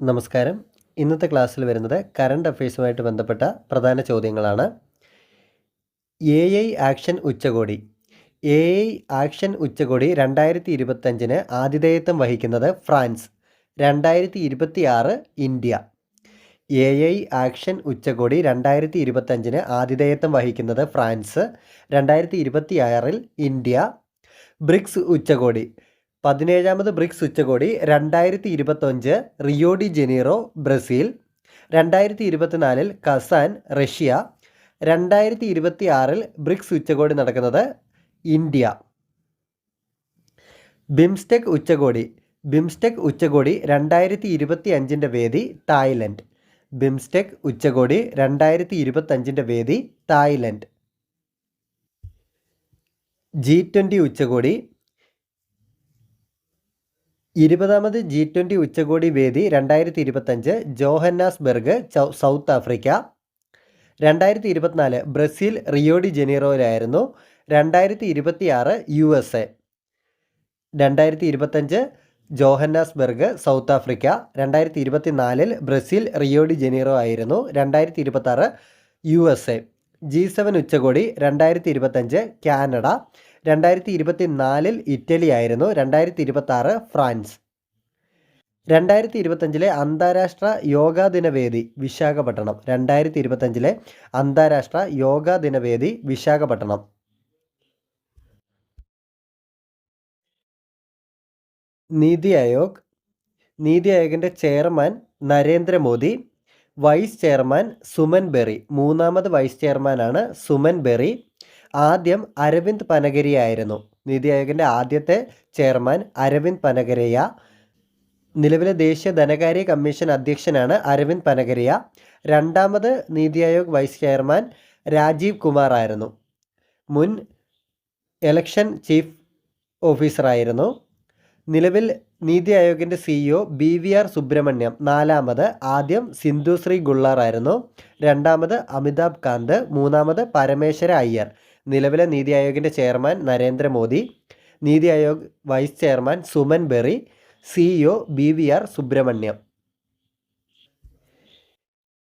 നമസ്കാരം. ഇന്നത്തെ ക്ലാസ്സിൽ വരുന്നത് കറണ്ട് അഫയേഴ്സുമായിട്ട് ബന്ധപ്പെട്ട പ്രധാന ചോദ്യങ്ങളാണ്. എ ഐ ആക്ഷൻ ഉച്ചകോടി. എ ഐ ആക്ഷൻ ഉച്ചകോടി രണ്ടായിരത്തി ഇരുപത്തഞ്ചിന് ആതിഥേയത്വം വഹിക്കുന്നത് ഫ്രാൻസ്. രണ്ടായിരത്തി ഇരുപത്തി ആറ് ഇന്ത്യ. എ ഐ ആക്ഷൻ ഉച്ചകോടി രണ്ടായിരത്തി ഇരുപത്തഞ്ചിന് ആതിഥേയത്വം വഹിക്കുന്നത് ഫ്രാൻസ്. രണ്ടായിരത്തി ഇരുപത്തി ആറിൽ ഇന്ത്യ. ബ്രിക്സ് ഉച്ചകോടി. പതിനേഴാമത് ബ്രിക്സ് ഉച്ചകോടി രണ്ടായിരത്തി ഇരുപത്തഞ്ച് റിയോ ഡി ജനീറോ ബ്രസീൽ. രണ്ടായിരത്തി ഇരുപത്തിനാലിൽ കസാൻ റഷ്യ. രണ്ടായിരത്തി ഇരുപത്തി ആറിൽ ബ്രിക്സ് ഉച്ചകോടി നടക്കുന്നത് ഇന്ത്യ. ബിംസ്റ്റെക് ഉച്ചകോടി. ബിംസ്റ്റെക് ഉച്ചകോടി രണ്ടായിരത്തി ഇരുപത്തി അഞ്ചിന്റെ വേദി തായ്ലൻഡ്. ബിംസ്റ്റെക് ഉച്ചകോടി രണ്ടായിരത്തി ഇരുപത്തഞ്ചിന്റെ വേദി തായ്ലൻഡ്. ജി ട്വന്റി ഉച്ചകോടി ഇരുപതാമത് ജി ട്വന്റി ഉച്ചകോടി വേദി രണ്ടായിരത്തി ഇരുപത്തഞ്ച് ജോഹന്നാസ്ബെർഗ് സൗത്ത് ആഫ്രിക്ക. രണ്ടായിരത്തി ഇരുപത്തിനാല് ബ്രസീൽ റിയോഡി ജനീറോയിലായിരുന്നു. രണ്ടായിരത്തി ഇരുപത്തി ആറ് യു എസ് എ. രണ്ടായിരത്തി ഇരുപത്തഞ്ച് ജോഹന്നാസ്ബെർഗ് സൗത്ത് ആഫ്രിക്ക. രണ്ടായിരത്തി ഇരുപത്തി നാലിൽ ബ്രസീൽ റിയോഡി ജനീറോ ആയിരുന്നു. രണ്ടായിരത്തി ഇരുപത്തി ആറ് U S A. G seven ഉച്ചകോടി രണ്ടായിരത്തി ഇരുപത്തഞ്ച് കാനഡ. രണ്ടായിരത്തി ഇരുപത്തി നാലിൽ ഇറ്റലി ആയിരുന്നു രണ്ടായിരത്തി ഇരുപത്തി ആറ് ഫ്രാൻസ്. രണ്ടായിരത്തി ഇരുപത്തഞ്ചിലെ അന്താരാഷ്ട്ര യോഗാ ദിനവേദി വിശാഖപട്ടണം. രണ്ടായിരത്തി ഇരുപത്തഞ്ചിലെ അന്താരാഷ്ട്ര യോഗാ ദിനവേദി വിശാഖപട്ടണം. നീതി Aayog NITI ആയോഗിന്റെ chairman Narendra Modi vice chairman Suman Bery. മൂന്നാമത് വൈസ് ചെയർമാനാണ് സുമൻ ബെറി. ആദ്യം അരവിന്ദ് പനഗരിയ ആയിരുന്നു. നീതി ആയോഗിന്റെ ആദ്യത്തെ ചെയർമാൻ അരവിന്ദ് പനഗരിയ. നിലവിലെ ദേശീയ ധനകാര്യ കമ്മീഷൻ അധ്യക്ഷനാണ് അരവിന്ദ് പനഗരിയ. രണ്ടാമത് നീതി ആയോഗ് വൈസ് ചെയർമാൻ രാജീവ് കുമാർ ആയിരുന്നു. മുൻ എലക്ഷൻ ചീഫ് ഓഫീസറായിരുന്നു നിലവിൽ NITI ആയോഗിന്റെ CEO B V R Subrahmanyam. നാലാമത് ആദ്യം സിന്ധുശ്രീ ഗുള്ളാർ ആയിരുന്നു. രണ്ടാമത് അമിതാഭ് കാന്ത്. മൂന്നാമത് പരമേശ്വര അയ്യർ. നിലവിലെ നീതി ആയോഗിന്റെ chairman Narendra Modi NITI Aayog vice chairman Suman Bery CEO B V R Subrahmanyam.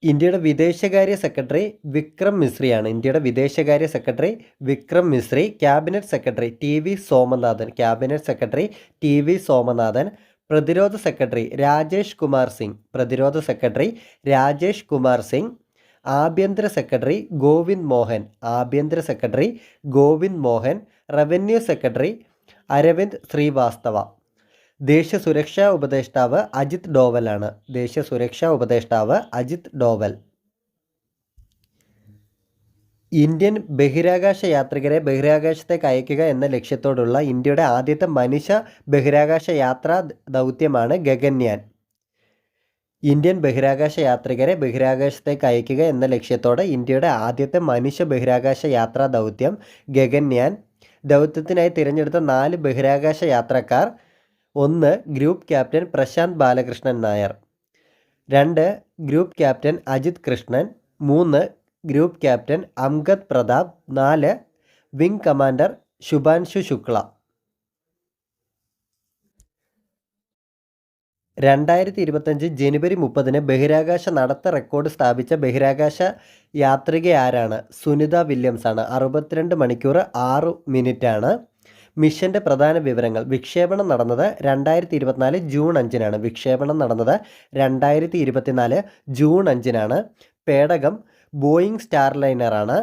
ഇന്ത്യയുടെ വിദേശകാര്യ സെക്രട്ടറി വിക്രം മിശ്രിയാണ്. ഇന്ത്യയുടെ വിദേശകാര്യ secretary Vikram Misri cabinet secretary T V Somanathan cabinet secretary T V Somanathan പ്രതിരോധ സെക്രട്ടറി രാജേഷ് കുമാർ സിംഗ് പ്രതിരോധ സെക്രട്ടറി രാജേഷ് കുമാർ സിംഗ് ആഭ്യന്തര സെക്രട്ടറി ഗോവിന്ദ് മോഹൻ ആഭ്യന്തര secretary Govind Mohan revenue secretary Arvind Srivastava. ദേശീയ സുരക്ഷാ ഉപദേഷ്ടാവ് അജിത് ഡോവലാണ്. ദേശീയ സുരക്ഷാ ഉപദേഷ്ടാവ് അജിത് ഡോവൽ. ഇന്ത്യൻ ബഹിരാകാശ യാത്രികരെ ബഹിരാകാശത്തേക്ക് അയക്കുക എന്ന ലക്ഷ്യത്തോടുള്ള ഇന്ത്യയുടെ ആദ്യത്തെ മനുഷ്യ ബഹിരാകാശ യാത്രാ ദൗത്യമാണ് ഗഗൻയാൻ. ഇന്ത്യൻ ബഹിരാകാശ യാത്രികരെ ബഹിരാകാശത്തേക്ക് അയക്കുക എന്ന ലക്ഷ്യത്തോടെ ഇന്ത്യയുടെ ആദ്യത്തെ മനുഷ്യ ബഹിരാകാശ യാത്രാ ദൗത്യം ഗഗൻയാൻ. ദൗത്യത്തിനായി തിരഞ്ഞെടുത്ത നാല് ബഹിരാകാശ യാത്രക്കാർ ഒന്ന് ഗ്രൂപ്പ് ക്യാപ്റ്റൻ പ്രശാന്ത് ബാലകൃഷ്ണൻ നായർ രണ്ട് ഗ്രൂപ്പ് ക്യാപ്റ്റൻ അജിത് കൃഷ്ണൻ മൂന്ന് ഗ്രൂപ്പ് ക്യാപ്റ്റൻ അംഗദ് പ്രതാപ് നാല് വിംഗ് കമാൻഡർ ശുഭാൻശു ശുക്ല. രണ്ടായിരത്തി ഇരുപത്തഞ്ച് ജനുവരി മുപ്പതിന് ബഹിരാകാശ നടത്ത റെക്കോർഡ് സ്ഥാപിച്ച ബഹിരാകാശ യാത്രിക ആരാണ്? സുനിത വില്യംസ് ആണ് അറുപത്തിരണ്ട് മണിക്കൂർ ആറ് മിനിറ്റാണ്. മിഷന്റെ പ്രധാന വിവരങ്ങൾ. വിക്ഷേപണം നടന്നത് രണ്ടായിരത്തി ഇരുപത്തിനാല് ജൂൺ അഞ്ചിനാണ്. വിക്ഷേപണം നടന്നത് രണ്ടായിരത്തി ഇരുപത്തിനാല് ജൂൺ അഞ്ചിനാണ്. പേടകം ബോയിങ് സ്റ്റാർലൈനറാണ്.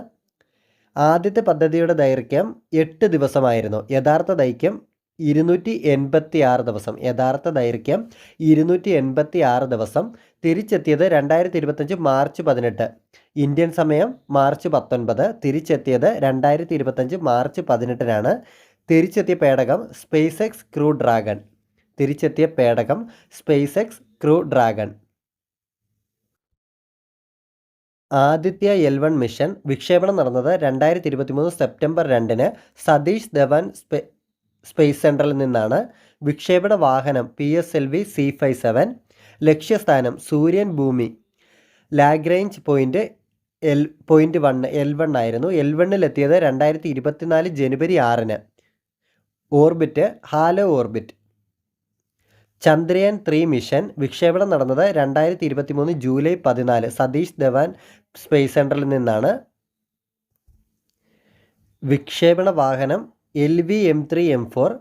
ആദ്യത്തെ പദ്ധതിയുടെ ദൈർഘ്യം എട്ട് ദിവസമായിരുന്നു. യഥാർത്ഥ ദൈർഘ്യം ഇരുന്നൂറ്റി എൺപത്തി ആറ് ദിവസം. യഥാർത്ഥ ദൈർഘ്യം ഇരുന്നൂറ്റി എൺപത്തി ആറ് ദിവസം. തിരിച്ചെത്തിയത് രണ്ടായിരത്തി ഇരുപത്തഞ്ച് മാർച്ച് പതിനെട്ട്. ഇന്ത്യൻ സമയം മാർച്ച് പത്തൊൻപത്. തിരിച്ചെത്തിയത് രണ്ടായിരത്തി ഇരുപത്തഞ്ച് മാർച്ച് പതിനെട്ടിനാണ്. തിരിച്ചെത്തിയ പേടകം സ്പേസ് എക്സ് ക്രൂ ഡ്രാഗൺ. തിരിച്ചെത്തിയ പേടകം SpaceX crew dragon. Aditya L one mission വിക്ഷേപണം നടന്നത് രണ്ടായിരത്തി ഇരുപത്തി മൂന്ന് സെപ്റ്റംബർ രണ്ടിന് സതീഷ് ധവാൻ സ്പേ സ്പേസ് സെന്ററിൽ നിന്നാണ് വിക്ഷേപണ വാഹനം P S L V C five seven ലക്ഷ്യസ്ഥാനം സൂര്യൻ ഭൂമി Lagrange point L point one L one ആയിരുന്നു. എൽ വണ്ണിലെത്തിയത് രണ്ടായിരത്തി ഇരുപത്തിനാല് ജനുവരി ആറിന്. Orbit halo orbit Chandrayaan three mission വിക്ഷേപണം നടന്നത് രണ്ടായിരത്തി ഇരുപത്തി മൂന്ന് ജൂലൈ പതിനാല്. സതീഷ് ധവാൻ സ്പേസ് സെന്ററിൽ നിന്നാണ്. വിക്ഷേപണ വാഹനം L V M three M four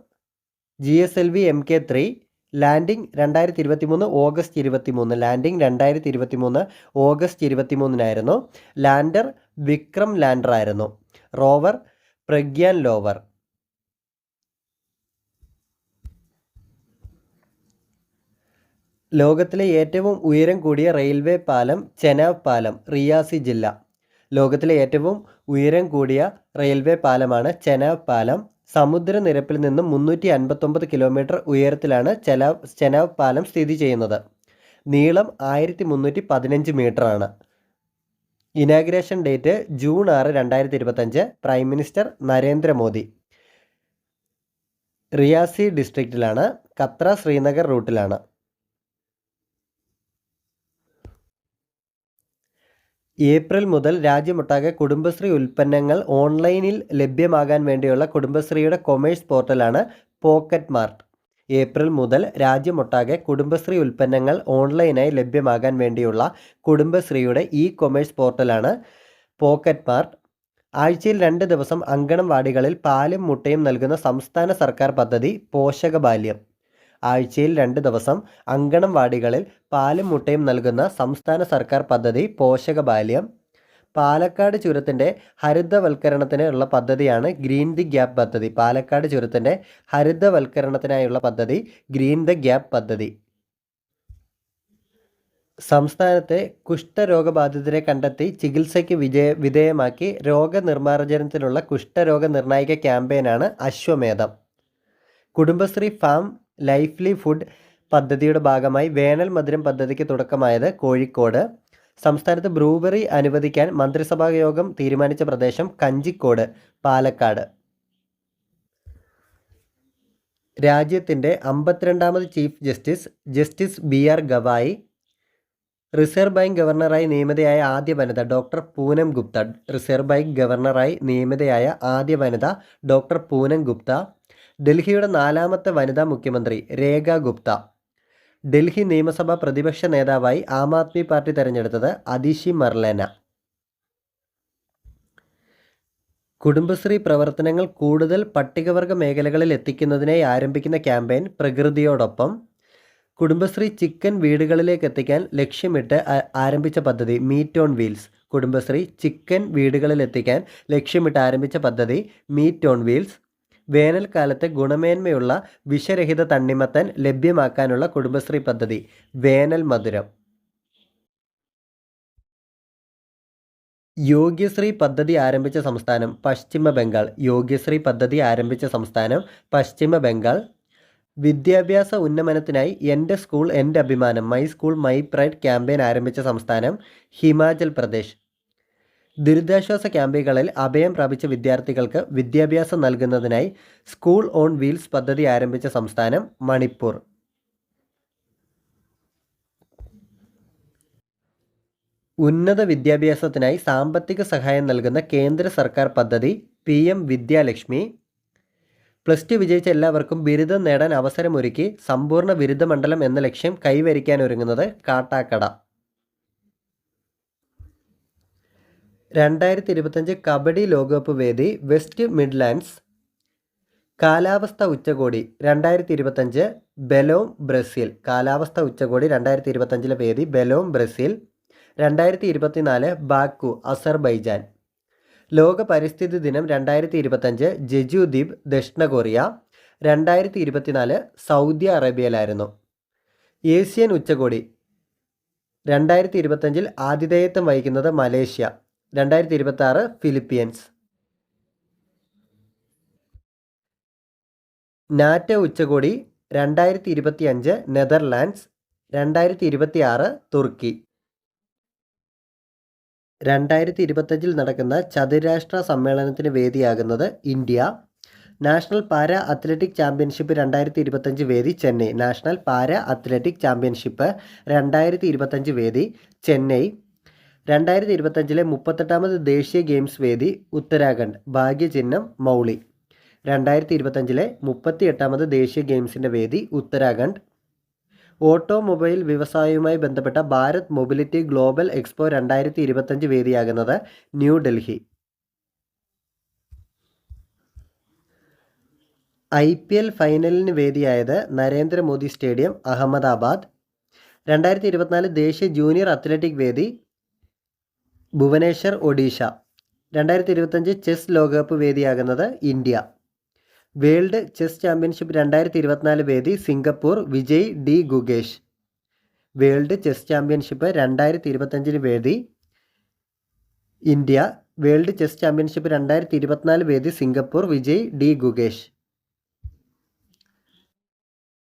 G S L V M K three landing രണ്ടായിരത്തി ഇരുപത്തി മൂന്ന് ഓഗസ്റ്റ് ഇരുപത്തി മൂന്ന് ലാൻഡിംഗ് രണ്ടായിരത്തി ഇരുപത്തി മൂന്ന് ഓഗസ്റ്റ് ഇരുപത്തി മൂന്നിനായിരുന്നു ലാൻഡർ വിക്രം ലാൻഡർ ആയിരുന്നു. റോവർ പ്രഗ്യാൻ ലോവർ ലോകത്തിലെ ഏറ്റവും ഉയരം കൂടിയ റെയിൽവേ പാലം ചെനാബ് പാലം റിയാസി ജില്ല. ലോകത്തിലെ ഏറ്റവും ഉയരം കൂടിയ റെയിൽവേ പാലമാണ് ചെനാബ് പാലം. സമുദ്രനിരപ്പിൽ നിന്നും മുന്നൂറ്റി അൻപത്തൊമ്പത് കിലോമീറ്റർ ഉയരത്തിലാണ് ചെലാബ് ചെനാബ് പാലം സ്ഥിതി ചെയ്യുന്നത്. നീളം ആയിരത്തി മുന്നൂറ്റി പതിനഞ്ച് മീറ്ററാണ് ഇനാഗ്രേഷൻ ഡേറ്റ് ജൂൺ ആറ് രണ്ടായിരത്തി ഇരുപത്തഞ്ച് പ്രൈം മിനിസ്റ്റർ നരേന്ദ്രമോദി. റിയാസി ഡിസ്ട്രിക്റ്റിലാണ്. കത്ര ശ്രീനഗർ റൂട്ടിലാണ്. ഏപ്രിൽ മുതൽ രാജ്യമൊട്ടാകെ കുടുംബശ്രീ ഉൽപ്പന്നങ്ങൾ ഓൺലൈനിൽ ലഭ്യമാകാൻ വേണ്ടിയുള്ള കുടുംബശ്രീയുടെ കൊമേഴ്സ് പോർട്ടലാണ് പോക്കറ്റ് മാർട്ട്. ഏപ്രിൽ മുതൽ രാജ്യമൊട്ടാകെ കുടുംബശ്രീ ഉൽപ്പന്നങ്ങൾ ഓൺലൈനായി ലഭ്യമാകാൻ വേണ്ടിയുള്ള കുടുംബശ്രീയുടെ ഇ കൊമേഴ്സ് പോർട്ടലാണ് പോക്കറ്റ് മാർട്ട്. ആഴ്ചയിൽ രണ്ട് ദിവസം അങ്കണവാടികളിൽ പാലും മുട്ടയും നൽകുന്ന സംസ്ഥാന സർക്കാർ പദ്ധതി പോഷകബാല്യം. ആഴ്ചയിൽ രണ്ട് ദിവസം അങ്കണവാടികളിൽ പാലും മുട്ടയും നൽകുന്ന സംസ്ഥാന സർക്കാർ പദ്ധതി പോഷക ബാല്യം പാലക്കാട് ചുരത്തിന്റെ ഹരിതവൽക്കരണത്തിനുള്ള പദ്ധതിയാണ് ഗ്രീൻ ദി ഗ്യാപ്പ് പദ്ധതി. പാലക്കാട് ചുരത്തിന്റെ ഹരിതവൽക്കരണത്തിനായുള്ള പദ്ധതി ഗ്രീൻ ദ ഗ്യാപ്പ് പദ്ധതി. സംസ്ഥാനത്തെ കുഷ്ഠരോഗബാധിതരെ കണ്ടെത്തി ചികിത്സയ്ക്ക് വിജയ വിധേയമാക്കി രോഗനിർമ്മാർജനത്തിനുള്ള കുഷ്ഠരോഗ നിർണായക ക്യാമ്പയിനാണ് അശ്വമേധം. കുടുംബശ്രീ ഫാം ലൈഫ്ലി ഫുഡ് പദ്ധതിയുടെ ഭാഗമായി വേനൽ മധുരം പദ്ധതിക്ക് തുടക്കമായത് കോഴിക്കോട്. സംസ്ഥാനത്ത് ബ്രൂവറി അനുവദിക്കാൻ മന്ത്രിസഭാ യോഗം തീരുമാനിച്ച പ്രദേശം കഞ്ചിക്കോട് പാലക്കാട്. രാജ്യത്തിന്റെ അമ്പത്തിരണ്ടാമത് chief justice justice B R Gavai. Reserve bank ഗവർണറായി നിയമിതയായ ആദ്യ വനിത doctor Poonam Gupta. Reserve bank ഗവർണറായി നിയമിതയായ ആദ്യ വനിത ഡോക്ടർ പൂനം ഗുപ്ത. ഡൽഹിയുടെ നാലാമത്തെ വനിതാ മുഖ്യമന്ത്രി രേഖ ഗുപ്ത. ഡൽഹി നിയമസഭാ പ്രതിപക്ഷ നേതാവായി ആം ആദ്മി പാർട്ടി തെരഞ്ഞെടുത്തത് അതിഷി മർലേന. കുടുംബശ്രീ പ്രവർത്തനങ്ങൾ കൂടുതൽ പട്ടികവർഗ മേഖലകളിൽ എത്തിക്കുന്നതിനായി ആരംഭിക്കുന്ന ക്യാമ്പയിൻ പ്രകൃതിയോടൊപ്പം കുടുംബശ്രീ ചിക്കൻ വീടുകളിലേക്ക് എത്തിക്കാൻ ലക്ഷ്യമിട്ട് ആരംഭിച്ച പദ്ധതി meat on wheels. Kudumbashree chicken വീടുകളിൽ എത്തിക്കാൻ ലക്ഷ്യമിട്ട് ആരംഭിച്ച പദ്ധതി മീറ്റ് ഓൺ വീൽസ്. വേനൽക്കാലത്ത് ഗുണമേന്മയുള്ള വിഷരഹിത തണ്ണിമത്തൻ ലഭ്യമാക്കാനുള്ള കുടുംബശ്രീ പദ്ധതി വേനൽ മധുരം. യോഗ്യശ്രീ പദ്ധതി ആരംഭിച്ച സംസ്ഥാനം പശ്ചിമ ബംഗാൾ. യോഗ്യശ്രീ പദ്ധതി ആരംഭിച്ച സംസ്ഥാനം പശ്ചിമ ബംഗാൾ. വിദ്യാഭ്യാസ ഉന്നമനത്തിനായി എന്റെ സ്കൂൾ എന്റെ അഭിമാനം. My school my pride campaign ആരംഭിച്ച സംസ്ഥാനം ഹിമാചൽ പ്രദേശ്. ദുരിതാശ്വാസ ക്യാമ്പുകളിൽ അഭയം പ്രാപിച്ച വിദ്യാർത്ഥികൾക്ക് വിദ്യാഭ്യാസം നൽകുന്നതിനായി സ്കൂൾ ഓൺ വീൽസ് പദ്ധതി ആരംഭിച്ച സംസ്ഥാനം മണിപ്പൂർ. ഉന്നത വിദ്യാഭ്യാസത്തിനായി സാമ്പത്തിക സഹായം നൽകുന്ന കേന്ദ്ര സർക്കാർ പദ്ധതി P M Vidyalakshmi. Plus two വിജയിച്ച എല്ലാവർക്കും ബിരുദം നേടാൻ അവസരമൊരുക്കി സമ്പൂർണ ബിരുദമണ്ഡലം എന്ന ലക്ഷ്യം കൈവരിക്കാനൊരുങ്ങുന്നത് കാട്ടാക്കട. രണ്ടായിരത്തി ഇരുപത്തഞ്ച് കബഡി ലോകകപ്പ് വേദി വെസ്റ്റ് മിഡ്ലാൻഡ്സ്. കാലാവസ്ഥ ഉച്ചകോടി രണ്ടായിരത്തി ഇരുപത്തഞ്ച് ബെലോം ബ്രസീൽ. കാലാവസ്ഥ ഉച്ചകോടി രണ്ടായിരത്തി ഇരുപത്തഞ്ചിലെ വേദി ബെലോം ബ്രസീൽ. രണ്ടായിരത്തി ഇരുപത്തിനാല് ബാക്കു അസർബൈജാൻ. ലോക പരിസ്ഥിതി ദിനം രണ്ടായിരത്തി ഇരുപത്തഞ്ച് ജജുദ്വീപ് ദക്ഷിണ കൊറിയ രണ്ടായിരത്തി ഇരുപത്തിനാല് സൗദി അറേബ്യയിലായിരുന്നു. ഏഷ്യൻ ഉച്ചകോടി രണ്ടായിരത്തി ഇരുപത്തഞ്ചിൽ ആതിഥേയത്വം വഹിക്കുന്നത് മലേഷ്യ. രണ്ടായിരത്തി ഇരുപത്തി ആറ് ഫിലിപ്പീൻസ് നാറ്റ ഉച്ചകോടി രണ്ടായിരത്തി ഇരുപത്തി അഞ്ച് നെതർലാൻഡ്സ് രണ്ടായിരത്തി ഇരുപത്തി ആറ് തുർക്കി. രണ്ടായിരത്തി ഇരുപത്തഞ്ചിൽ നടക്കുന്ന ചതുരാഷ്ട്ര സമ്മേളനത്തിന് വേദിയാകുന്നത് India. National para athletic championship രണ്ടായിരത്തി ഇരുപത്തഞ്ച് വേദി Chennai. National para athletic championship രണ്ടായിരത്തി ഇരുപത്തഞ്ച് വേദി ചെന്നൈ. രണ്ടായിരത്തി ഇരുപത്തഞ്ചിലെ മുപ്പത്തെട്ടാമത് ദേശീയ ഗെയിംസ് വേദി ഉത്തരാഖണ്ഡ്. ഭാഗ്യചിഹ്നം മൗളി. രണ്ടായിരത്തി ഇരുപത്തഞ്ചിലെ മുപ്പത്തി എട്ടാമത് ദേശീയ ഗെയിംസിന്റെ വേദി ഉത്തരാഖണ്ഡ്. ഓട്ടോമൊബൈൽ വ്യവസായവുമായി ബന്ധപ്പെട്ട ഭാരത് മൊബിലിറ്റി ഗ്ലോബൽ എക്സ്പോ രണ്ടായിരത്തി ഇരുപത്തഞ്ച് വേദിയാകുന്നത് ന്യൂഡൽഹി. ഐ പി എൽ ഫൈനലിന് വേദിയായത് നരേന്ദ്രമോദി സ്റ്റേഡിയം അഹമ്മദാബാദ്. രണ്ടായിരത്തി ഇരുപത്തിനാല് ദേശീയ ജൂനിയർ അത്ലറ്റിക് വേദി ഭുവനേശ്വർ ഒഡീഷ. രണ്ടായിരത്തി ഇരുപത്തഞ്ച് ചെസ് ലോകകപ്പ് വേദിയാകുന്നത് ഇന്ത്യ. വേൾഡ് ചെസ് ചാമ്പ്യൻഷിപ്പ് രണ്ടായിരത്തി ഇരുപത്തിനാല് വേദി Singapore Vijay D Gukesh. World chess championship രണ്ടായിരത്തി ഇരുപത്തഞ്ചിന് വേദി ഇന്ത്യ. വേൾഡ് ചെസ് ചാമ്പ്യൻഷിപ്പ് രണ്ടായിരത്തി ഇരുപത്തിനാല് വേദി സിംഗപ്പൂർ വിജയ് ഡി ഗുഗേഷ്.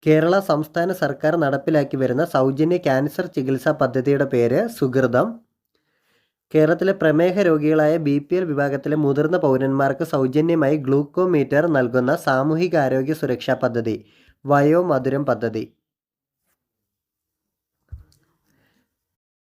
കേരള സംസ്ഥാന സർക്കാർ നടപ്പിലാക്കി വരുന്ന സൗജന്യ ക്യാൻസർ ചികിത്സാ പദ്ധതിയുടെ പേര് സുഹൃതം. കേരളത്തിലെ പ്രമേഹ രോഗികളായ ബി പി എൽ വിഭാഗത്തിലെ മുതിർന്ന പൗരന്മാർക്ക് സൗജന്യമായി ഗ്ലൂക്കോമീറ്റർ നൽകുന്ന സാമൂഹികാരോഗ്യ സുരക്ഷാ പദ്ധതി വയോമധുരം പദ്ധതി.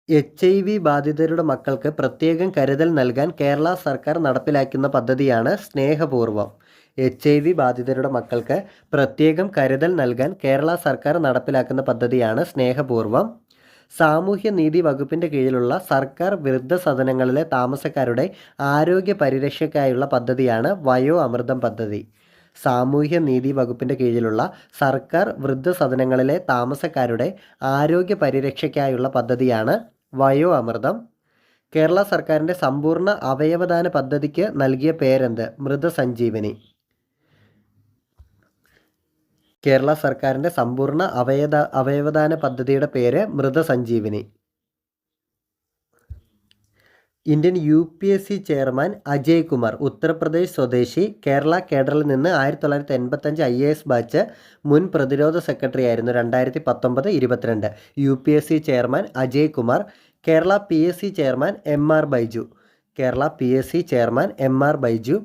എച്ച് ഐ വി ബാധിതരുടെ മക്കൾക്ക് പ്രത്യേകം കരുതൽ നൽകാൻ കേരള സർക്കാർ നടപ്പിലാക്കുന്ന പദ്ധതിയാണ് സ്നേഹപൂർവം. എച്ച് ഐ വി ബാധിതരുടെ മക്കൾക്ക് പ്രത്യേകം കരുതൽ നൽകാൻ കേരള സർക്കാർ നടപ്പിലാക്കുന്ന പദ്ധതിയാണ് സ്നേഹപൂർവം. സാമൂഹ്യ നീതി വകുപ്പിന്റെ കീഴിലുള്ള സർക്കാർ വൃദ്ധസദനങ്ങളിലെ താമസക്കാരുടെ ആരോഗ്യ പരിരക്ഷയ്ക്കായുള്ള പദ്ധതിയാണ് വയോ അമൃതം പദ്ധതി. സാമൂഹ്യ നീതി വകുപ്പിന്റെ കീഴിലുള്ള സർക്കാർ വൃദ്ധസദനങ്ങളിലെ താമസക്കാരുടെ ആരോഗ്യ പരിരക്ഷയ്ക്കായുള്ള പദ്ധതിയാണ് വയോ അമൃതം. കേരള സർക്കാരിന്റെ സമ്പൂർണ അവയവദാന പദ്ധതിക്ക് നൽകിയ പേരെന്ത്? മൃതസഞ്ജീവനി. കേരള സർക്കാരിന്റെ സമ്പൂർണ അവയദ അവയവദാന പദ്ധതിയുടെ പേര് മൃതസഞ്ജീവനി. Indian U P S C chairman Ajay Kumar Uttar Pradesh സ്വദേശി കേരള കേഡറിൽ നിന്ന് ആയിരത്തി തൊള്ളായിരത്തി എൺപത്തഞ്ച് ഐ എ എസ് ബാച്ച് മുൻ പ്രതിരോധ സെക്രട്ടറി ആയിരുന്നു രണ്ടായിരത്തി പത്തൊമ്പത് ഇരുപത്തിരണ്ട്. U P S C chairman Ajay Kumar Kerala P S C chairman M R Baiju Kerala P S C chairman M R Baiju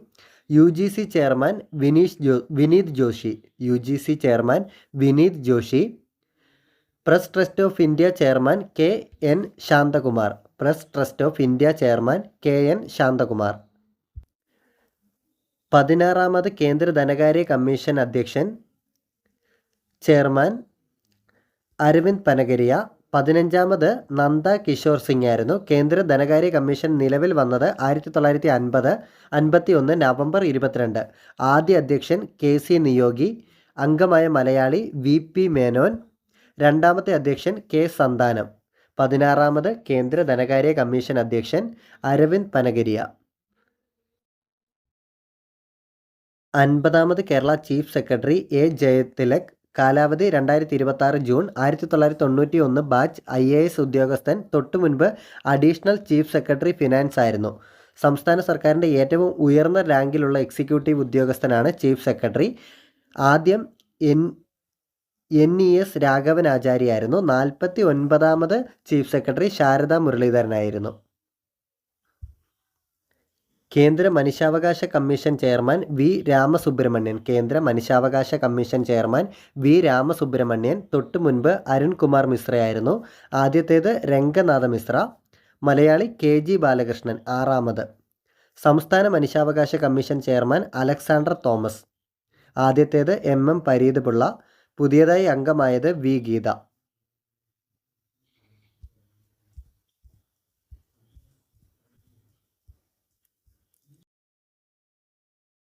U G C chairman Vineesh Jo Vineeth Joshi U G C chairman Vineeth Joshi press trust of India chairman K N Shanthakumar press trust of India chairman K N Shanthakumar. പതിനാറാമത് കേന്ദ്ര ധനകാര്യ commission അധ്യക്ഷൻ chairman Arvind Panagariya പതിനഞ്ചാമത് നന്ദ കിഷോർ സിംഗ് ആയിരുന്നു കേന്ദ്ര ധനകാര്യ commission നിലവിൽ വന്നത് ആയിരത്തി തൊള്ളായിരത്തി അൻപത് അൻപത്തി ഒന്ന് നവംബർ ഇരുപത്തിരണ്ട്. ആദ്യ അധ്യക്ഷൻ കെ സി നിയോഗി അംഗമായ മലയാളി വി പി മേനോൻ രണ്ടാമത്തെ അധ്യക്ഷൻ കെ സന്താനം പതിനാറാമത് കേന്ദ്ര ധനകാര്യ കമ്മീഷൻ അധ്യക്ഷൻ Arvind Panagariya. അൻപതാമത് Kerala chief secretary A Jayathilak കാലാവധി രണ്ടായിരത്തി ഇരുപത്തി ആറ് ജൂൺ ആയിരത്തി തൊള്ളായിരത്തി തൊണ്ണൂറ്റി ഒന്ന് ബാച്ച് ഐ എ എസ് ഉദ്യോഗസ്ഥൻ തൊട്ടു മുൻപ് അഡീഷണൽ ചീഫ് സെക്രട്ടറി ഫിനാൻസ് ആയിരുന്നു. സംസ്ഥാന സർക്കാരിന്റെ ഏറ്റവും ഉയർന്ന റാങ്കിലുള്ള എക്സിക്യൂട്ടീവ് ഉദ്യോഗസ്ഥനാണ് ചീഫ് സെക്രട്ടറി. ആദ്യം N N E S Raghavan ആചാര്യായിരുന്നു നാൽപ്പത്തി ഒൻപതാമത് ചീഫ് സെക്രട്ടറി ശാരദ മുരളീധരനായിരുന്നു. കേന്ദ്ര മനുഷ്യാവകാശ കമ്മീഷൻ ചെയർമാൻ വി രാമസുബ്രഹ്മണ്യൻ. കേന്ദ്ര മനുഷ്യാവകാശ കമ്മീഷൻ ചെയർമാൻ വി രാമസുബ്രഹ്മണ്യൻ തൊട്ടു മുൻപ് അരുൺകുമാർ മിശ്രയായിരുന്നു. ആദ്യത്തേത് രംഗനാഥ മിശ്ര. മലയാളി കെ ജി ബാലകൃഷ്ണൻ ആറാമത്. സംസ്ഥാന മനുഷ്യാവകാശ കമ്മീഷൻ ചെയർമാൻ അലക്സാണ്ടർ തോമസ്. ആദ്യത്തേത് എം എം പരീത് പിള്ള. പുതിയതായി അംഗമായത് V Geetha.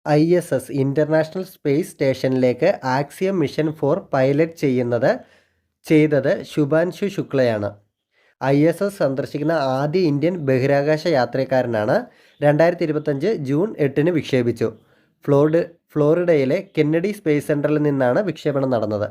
I S S international space സ്റ്റേഷനിലേക്ക് ആക്സിയം മിഷൻ ഫോർ പൈലറ്റ് ചെയ്യുന്നത് ചെയ്തത് ശുഭാൻശു ശുക്ലയാണ്. ഐ എസ് എസ് സന്ദർശിക്കുന്ന ആദ്യ ഇന്ത്യൻ ബഹിരാകാശ യാത്രക്കാരനാണ് രണ്ടായിരത്തി ഇരുപത്തഞ്ച് ജൂൺ എട്ടിന് വിക്ഷേപിച്ചു. ഫ്ലോറിഡ് ഫ്ലോറിഡയിലെ കെന്നഡി സ്പേസ് സെന്ററിൽ നിന്നാണ് വിക്ഷേപണം നടന്നത്.